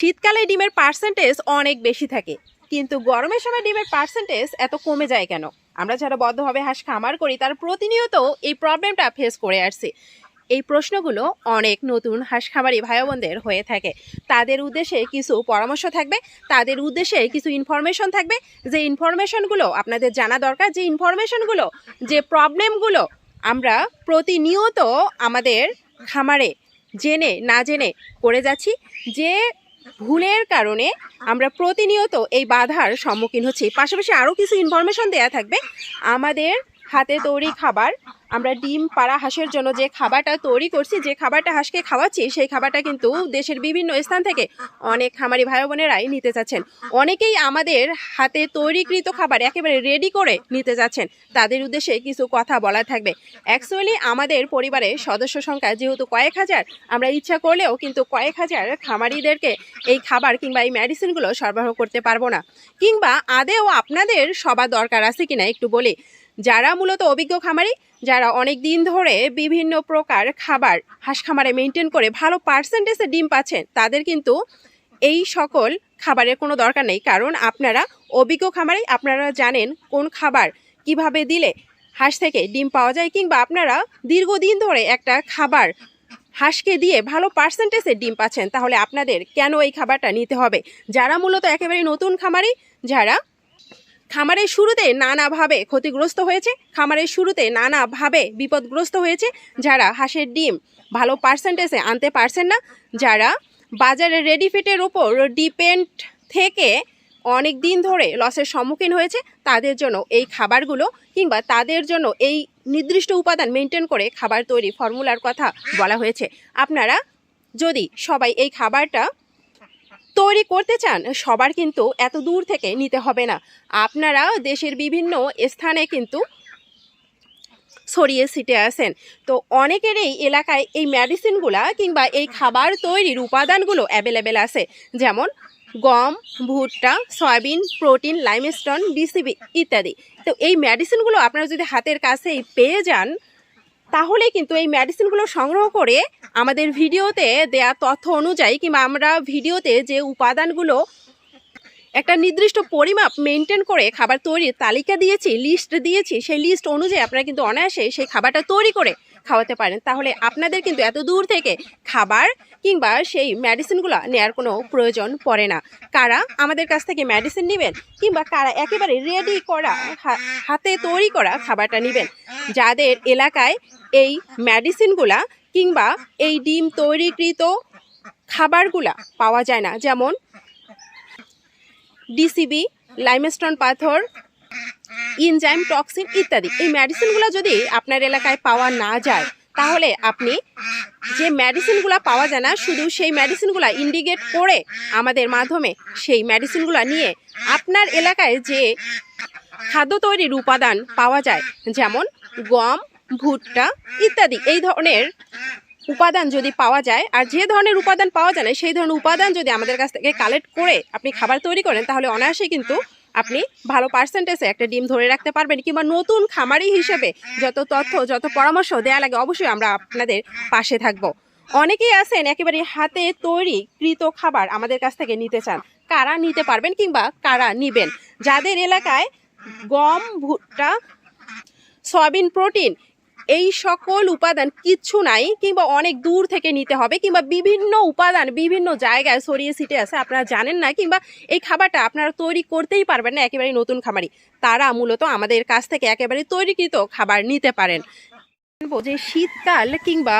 শীতকালে ডিমের পার্সেন্টেজ অনেক বেশি থাকে। কিন্তু গরমের সময় ডিমের পার্সেন্টেজ এত কমে যায় কেন? আমরা যারা বদ্ধভাবে হাঁস খামার করি, তার প্রতিনিয়ত এই প্রবলেমটা ফেস করে আসছি। এই প্রশ্নগুলো অনেক নতুন হাঁস খামারি ভাই বোনদের হয়ে থাকে। তাদের উদ্দেশ্যে কিছু পরামর্শ থাকবে, তাদের উদ্দেশ্যে কিছু ইনফরমেশন থাকবে। যে ইনফরমেশনগুলো আপনাদের জানা দরকার, যে ইনফরমেশনগুলো যে প্রবলেমগুলো আমরা প্রতিনিয়ত আমাদের খামারে জেনে, না জেনে করে যাচ্ছি, যে ভুলের কারণে আমরা প্রতিনিয়ত এই বাধার সম্মুখীন হচ্ছি। পাশাপাশি আরও কিছু ইনফরমেশন দেয়া থাকবে। আমাদের হাতে তৈরি খাবার। আমরা ডিম, পাড়া হাঁসের জন্য যে খাবারটা তৈরি করছি, যে খাবারটা হাঁসকে খাওয়াচ্ছি, সেই খাবারটা কিন্তু দেশের বিভিন্ন স্থান থেকে অনেক খামারি ভাই বোনেরাই নিতে চাচ্ছেন অনেকেই আমাদের হাতে তৈরিকৃত খাবার একেবারে রেডি করে নিতে যাচ্ছেন। তাদের উদ্দেশ্যে কিছু কথা বলা থাকবে। অ্যাকচুয়ালি আমাদের পরিবারে সদস্য সংখ্যা যেহেতু কয়েক হাজার, আমরা ইচ্ছা করলেও কিন্তু কয়েক হাজার খামারিদেরকে এই খাবার কিংবা এই মেডিসিনগুলো সরবরাহ করতে পারব না। কিংবা আদেও আপনাদের সবার দরকার আছে কিনা একটু বলি। যারা মূলত অভিজ্ঞ খামারি, যারা অনেক দিন ধরে বিভিন্ন প্রকার খাবার হাঁস খামারে মেনটেন করে ভালো পার্সেন্টেজে ডিম পাচ্ছেন, তাদের কিন্তু এই সকল খাবারের কোনো দরকার নেই। কারণ আপনারা অভিজ্ঞ খামারি, আপনারা জানেন কোন খাবার কীভাবে দিলে হাঁস থেকে ডিম পাওয়া যায় কিংবা আপনারা দীর্ঘদিন ধরে একটা খাবার হাঁসকে দিয়ে ভালো পার্সেন্টেজে ডিম পাচ্ছেন, তাহলে আপনাদের কেন এই খাবারটা নিতে হবে? যারা মূলত একেবারে নতুন খামারি, যারা খামারের শুরুতে নানাভাবে ক্ষতিগ্রস্ত হয়েছে। খামারের শুরুতে নানাভাবে বিপদগ্রস্ত হয়েছে যারা হাঁসের ডিম ভালো পার্সেন্টেজে আনতে পারছেন না, যারা বাজারে রেডি ফিটের ওপর ডিপেন্ড থেকে অনেক দিন ধরে লসের সম্মুখীন হয়েছে, তাদের জন্য এই খাবারগুলো কিংবা তাদের জন্য এই নির্দিষ্ট উপাদান মেনটেন করে খাবার তৈরি ফর্মুলার কথা বলা হয়েছে। আপনারা যদি সবাই এই খাবারটা তৈরি করতে চান, সবার কিন্তু এত দূর থেকে নিতে হবে না। আপনারা দেশের বিভিন্ন স্থানে কিন্তু ছড়িয়ে ছিটে আছেন। তো অনেকেরই এলাকায় এই মেডিসিনগুলা কিংবা এই খাবার তৈরির উপাদানগুলো অ্যাভেলেবেল আছে। যেমন গম, ভুট্টা, সয়াবিন, প্রোটিন লাইমস্টোন বিসিবি ইত্যাদি। তো এই মেডিসিনগুলো আপনারা যদি হাতের কাছেই পেয়ে যান তাহলে কিন্তু এই মেডিসিনগুলো সংগ্রহ করে আমাদের ভিডিওতে দেয়া তথ্য অনুযায়ী কিংবা আমরা ভিডিওতে যে উপাদানগুলো একটা নির্দিষ্ট পরিমাপ মেনটেন করে খাবার তৈরির তালিকা দিয়েছি লিস্ট দিয়েছি, সেই লিস্ট অনুযায়ী আপনারা কিন্তু অনায়াসে সেই খাবারটা তৈরি করে খাওয়াতে পারেন। তাহলে আপনাদের কিন্তু এত দূর থেকে খাবার কিংবা সেই মেডিসিনগুলো নেওয়ার কোনো প্রয়োজন পড়ে না। কারা আমাদের কাছ থেকে মেডিসিন নেবেন কিংবা কারা একেবারে রেডি করা হাতে তৈরি করা খাবারটা নেবেন? যাদের এলাকায় এই মেডিসিনগুলা কিংবা এই ডিম তৈরিকৃত খাবারগুলা পাওয়া যায় না, যেমন ডিসিবি লাইমস্টোন পাথর ইনজাইম টক্সিন ইত্যাদি। এই মেডিসিনগুলো যদি আপনার এলাকায় পাওয়া না যায়, তাহলে আপনি যে মেডিসিনগুলো পাওয়া যায় না, শুধু সেই মেডিসিনগুলো ইন্ডিকেট করে আমাদের মাধ্যমে সেই মেডিসিনগুলো নিয়ে আপনার এলাকায় যে খাদ্য তৈরির উপাদান পাওয়া যায়, যেমন গম, ভুট্টা ইত্যাদি, এই ধরনের উপাদান যদি পাওয়া যায়, আর যে ধরনের উপাদান পাওয়া যায় না, সেই ধরনের উপাদান যদি আমাদের কাছ থেকে কালেক্ট করে আপনি খাবার তৈরি করেন, তাহলে অনায়াসে কিন্তু আপনি ভালো পার্সেন্টেজে একটা ডিম ধরে রাখতে পারবেন, কিংবা নতুন খামারি হিসেবে যত তথ্য, যত পরামর্শ দেওয়া লাগে, অবশ্যই আমরা আপনাদের পাশে থাকব। অনেকেই আছেন একেবারে হাতে তৈরি কৃত খাবার আমাদের কাছ থেকে নিতে চান। কারা নিতে পারবেন কিংবা কারা নিবেন? যাদের এলাকায় গম, ভুট্টা, সয়াবিন, প্রোটিন এই সকল উপাদান কিচ্ছু নাই, কিংবা অনেক দূর থেকে নিতে হবে, কিংবা বিভিন্ন উপাদান বিভিন্ন জায়গায় ছড়িয়ে ছিটে আছে, আপনারা জানেন না, কিংবা এই খাবারটা আপনারা তৈরি করতেই পারবেন না একেবারে নতুন খামারি তারা মূলত আমাদের কাছ থেকে একেবারে তৈরিকৃত খাবার নিতে পারেন। যে শীতকাল কিংবা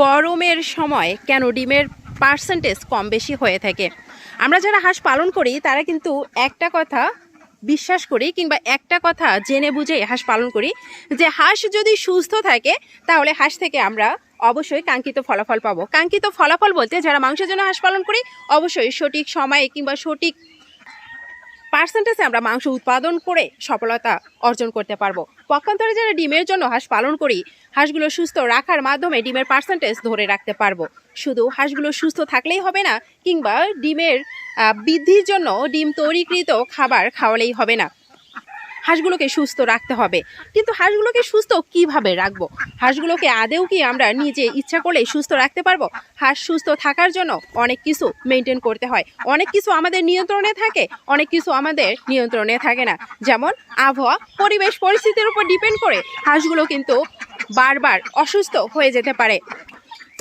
গরমের সময় কেন ডিমের পার্সেন্টেজ কম বেশি হয়ে থাকে? আমরা যারা হাঁস পালন করি, তারা কিন্তু একটা কথা বিশ্বাস করি কিংবা একটা কথা জেনে বুঝে হাঁস পালন করি যে হাঁস যদি সুস্থ থাকে, তাহলে হাঁস থেকে আমরা অবশ্যই কাঙ্ক্ষিত ফলাফল পাবো। কাঙ্ক্ষিত ফলাফল বলতে যারা মাংসের জন্য হাঁস পালন করি, অবশ্যই সঠিক সময়ে কিংবা সঠিক পার্সেন্টেজে আমরা মাংস উৎপাদন করে সফলতা অর্জন করতে পারব। পক্ষান্তরে যারা ডিমের জন্য হাঁস পালন করি, হাঁসগুলো সুস্থ রাখার মাধ্যমে ডিমের পার্সেন্টেজ ধরে রাখতে পারব। শুধু হাঁসগুলো সুস্থ থাকলেই হবে না, কিংবা ডিমের বৃদ্ধির জন্য ডিম তৈরিকৃত খাবার খাওয়ালেই হবে না। হাঁসগুলোকে সুস্থ রাখতে হবে। কিন্তু হাঁসগুলোকে সুস্থ কীভাবে রাখব? হাঁসগুলোকে আদেও কি আমরা নিজে ইচ্ছা করলে সুস্থ রাখতে পারব? হাঁস সুস্থ থাকার জন্য অনেক কিছু মেনটেন করতে হয়। অনেক কিছু আমাদের নিয়ন্ত্রণে থাকে, অনেক কিছু আমাদের নিয়ন্ত্রণে থাকে না। যেমন আবহাওয়া, পরিবেশ, পরিস্থিতির উপর ডিপেন্ড করে হাঁসগুলো কিন্তু বারবার অসুস্থ হয়ে যেতে পারে।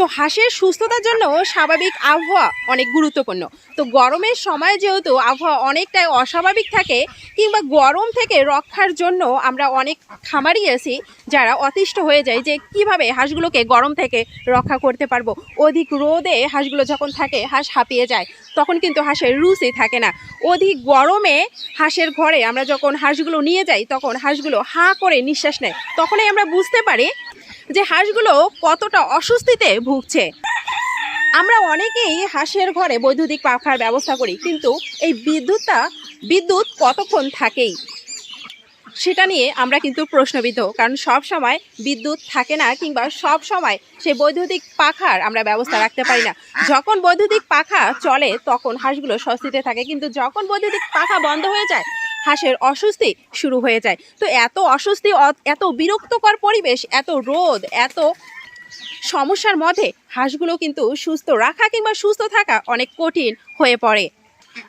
তো হাঁসের সুস্থতার জন্য স্বাভাবিক আবহাওয়া অনেক গুরুত্বপূর্ণ। তো গরমের সময় যেহেতু আবহাওয়া অনেকটাই অস্বাভাবিক থাকে, কিংবা গরম থেকে রক্ষার জন্য আমরা অনেক খামারি আছি যারা অতিষ্ঠ হয়ে যায় যে কীভাবে হাঁসগুলোকে গরম থেকে রক্ষা করতে পারব। অধিক রোদে হাঁসগুলো যখন থাকে, হাঁস হাঁপিয়ে যায়, তখন কিন্তু হাঁসের রুচি থাকে না। অধিক গরমে হাঁসের ঘরে আমরা যখন হাঁসগুলো নিয়ে যাই, তখন হাঁসগুলো হাঁ করে নিঃশ্বাস নেয়। তখনই আমরা বুঝতে পারি যে হাঁসগুলো কতটা অস্বস্তিতে ভুগছে। আমরা অনেকেই হাঁসের ঘরে বৈদ্যুতিক পাখার ব্যবস্থা করি, কিন্তু এই বিদ্যুৎটা, বিদ্যুৎ কতক্ষণ থাকেই? সেটা নিয়ে আমরা কিন্তু প্রশ্নবিদ্ধ, কারণ সব সময় বিদ্যুৎ থাকে না, কিংবা সব সময় সেই বৈদ্যুতিক পাখার আমরা ব্যবস্থা রাখতে পারি না। যখন বৈদ্যুতিক পাখা চলে, তখন হাঁসগুলো স্বস্তিতে থাকে, কিন্তু যখন বৈদ্যুতিক পাখা বন্ধ হয়ে যায় হাঁসের অস্বস্তি শুরু হয়ে যায়। তো এত অস্বস্তি, এত বিরক্তকর পরিবেশ, এত রোদ, এত সমস্যার মধ্যে হাঁসগুলো কিন্তু সুস্থ রাখা কিংবা সুস্থ থাকা অনেক কঠিন হয়ে পড়ে।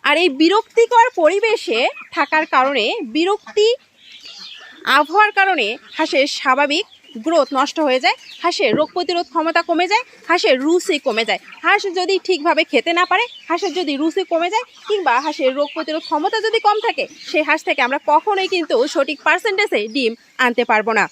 আর এই বিরক্তিকর পরিবেশে থাকার কারণে, বিরক্তি আবহাওয়ার কারণে হাঁসের স্বাভাবিক গ্রোথ নষ্ট হয়ে যায়, হাঁসের রোগ প্রতিরোধ ক্ষমতা কমে যায়, হাঁসের রুচি কমে যায়। হাঁস যদি ঠিকভাবে খেতে না পারে, হাঁসের যদি রুচি কমে যায়, কিংবা হাঁসের রোগ প্রতিরোধ ক্ষমতা যদি কম থাকে সেই হাঁস থেকে আমরা কখনোই কিন্তু সঠিক পার্সেন্টেজে ডিম আনতে পারব না।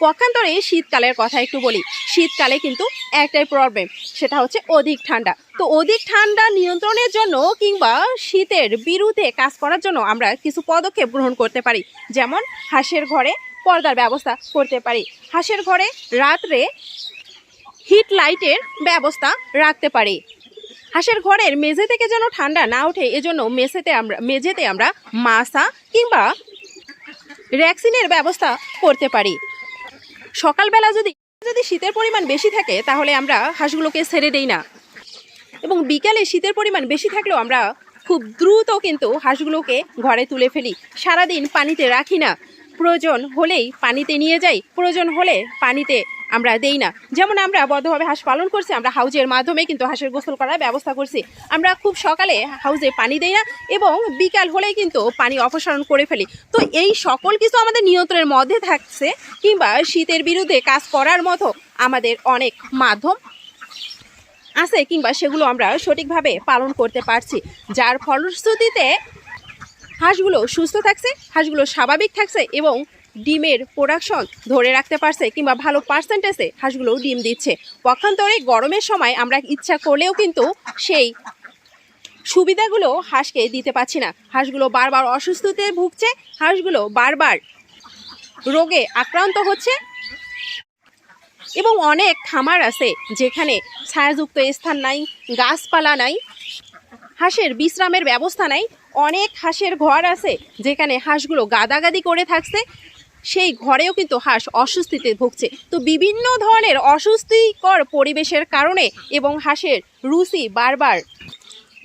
পক্ষান্তরে শীতকালের কথা একটু বলি। শীতকালে কিন্তু একটাই প্রবলেম সেটা হচ্ছে অধিক ঠান্ডা। তো অধিক ঠান্ডা নিয়ন্ত্রণের জন্য কিংবা শীতের বিরুদ্ধে কাজ করার জন্য আমরা কিছু পদক্ষেপ গ্রহণ করতে পারি। যেমন হাঁসের ঘরে পর্দার ব্যবস্থা করতে পারি। হাঁসের ঘরে রাত্রে হিট লাইটের ব্যবস্থা রাখতে পারি। হাঁসের ঘরের মেঝে থেকে যেন ঠান্ডা না ওঠে, এজন্য মেঝেতে আমরা মেঝেতে আমরা মাসা কিংবা র্যাক্সিনের ব্যবস্থা করতে পারি। সকালবেলা যদি যদি শীতের পরিমাণ বেশি থাকে, তাহলে আমরা হাঁসগুলোকে ছেড়ে দেই না। এবং বিকালে শীতের পরিমাণ বেশি থাকলেও আমরা খুব দ্রুত কিন্তু হাঁসগুলোকে ঘরে তুলে ফেলি। সারাদিন পানিতে রাখি না। প্রয়োজন হলেই পানিতে নিয়ে যাই, প্রয়োজন হলে পানিতে আমরা দেই না। যেমন আমরা বদ্ধভাবে হাঁস পালন করছি, আমরা হাউজের মাধ্যমে কিন্তু হাঁসের গোসল করার ব্যবস্থা করছি। আমরা খুব সকালে হাউজে পানি দেই না এবং বিকাল হলেই কিন্তু পানি অপসারণ করে ফেলি। তো এই সকল কিছু আমাদের নিয়ন্ত্রণের মধ্যে থাকছে কিংবা শীতের বিরুদ্ধে কাজ করার মতো আমাদের অনেক মাধ্যম আছে কিংবা সেগুলো আমরা সঠিকভাবে পালন করতে পারছি। যার ফলশ্রুতিতে হাঁসগুলো সুস্থ থাকছে, হাঁসগুলো স্বাভাবিক থাকছে এবং ডিমের প্রোডাকশন ধরে রাখতে পারছে কিংবা ভালো পার্সেন্টেজে হাঁসগুলো ডিম দিচ্ছে। পক্ষান্তরে গরমের সময় আমরা ইচ্ছা করলেও কিন্তু সেই সুবিধাগুলো হাঁসকে দিতে পারছি না। হাঁসগুলো বারবার অসুস্থতে ভুগছে, হাঁসগুলো বারবার রোগে আক্রান্ত হচ্ছে এবং অনেক খামার আছে যেখানে ছায়াযুক্ত স্থান নাই, গাছপালা নাই, হাঁসের বিশ্রামের ব্যবস্থা নাই অনেক হাঁসের ঘর আছে যেখানে হাঁসগুলো গাদাগাদি করে থাকছে। সেই ঘরেও কিন্তু হাঁস অস্বস্তিতে ভুগছে। তো বিভিন্ন ধরনের অস্বস্তিকর পরিবেশের কারণে এবং হাঁসের রুচি বারবার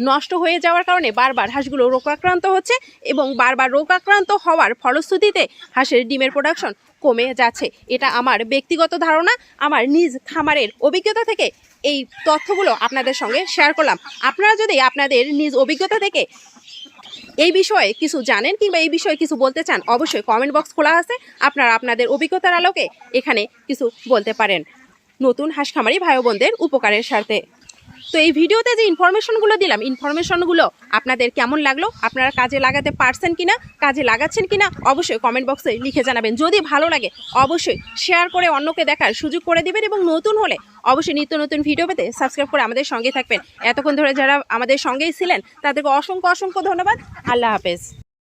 নষ্ট হয়ে যাওয়ার কারণে বারবার হাঁসগুলো রোগাক্রান্ত হচ্ছে এবং বারবার রোগাক্রান্ত হওয়ার ফলশ্রুতিতে হাঁসের ডিমের প্রোডাকশন কমে যাচ্ছে। এটা আমার ব্যক্তিগত ধারণা। আমার নিজ খামারের অভিজ্ঞতা থেকে এই তথ্যগুলো আপনাদের সঙ্গে শেয়ার করলাম। আপনারা যদি আপনাদের নিজ অভিজ্ঞতা থেকে এই বিষয়ে কিছু জানেন কিংবা এই বিষয়ে কিছু বলতে চান, অবশ্যই কমেন্ট বক্স খোলা আছে। আপনারা আপনাদের অভিজ্ঞতার আলোকে এখানে কিছু বলতে পারেন। নতুন হাঁস খামারি ভাই বোনদের উপকারের স্বার্থে। তো এই ভিডিওতে যে ইনফরমেশনগুলো দিলাম ইনফরমেশনগুলো আপনাদের কেমন লাগল, আপনারা কাজে লাগাতে পারছেন কিনা, কাজে লাগাচ্ছেন কিনা, অবশ্যই কমেন্ট বক্সে লিখে জানাবেন। যদি ভালো লাগে, অবশ্যই শেয়ার করে অন্যকে দেখার সুযোগ করে দিবেন এবং নতুন হলে অবশ্যই নিত্য নতুন ভিডিও পেতে সাবস্ক্রাইব করে আমাদের সঙ্গে থাকবেন। এতক্ষণ ধরে যারা আমাদের সঙ্গেই ছিলেন, তাদেরকে অসংখ্য অসংখ্য ধন্যবাদ। আল্লাহ হাফেজ।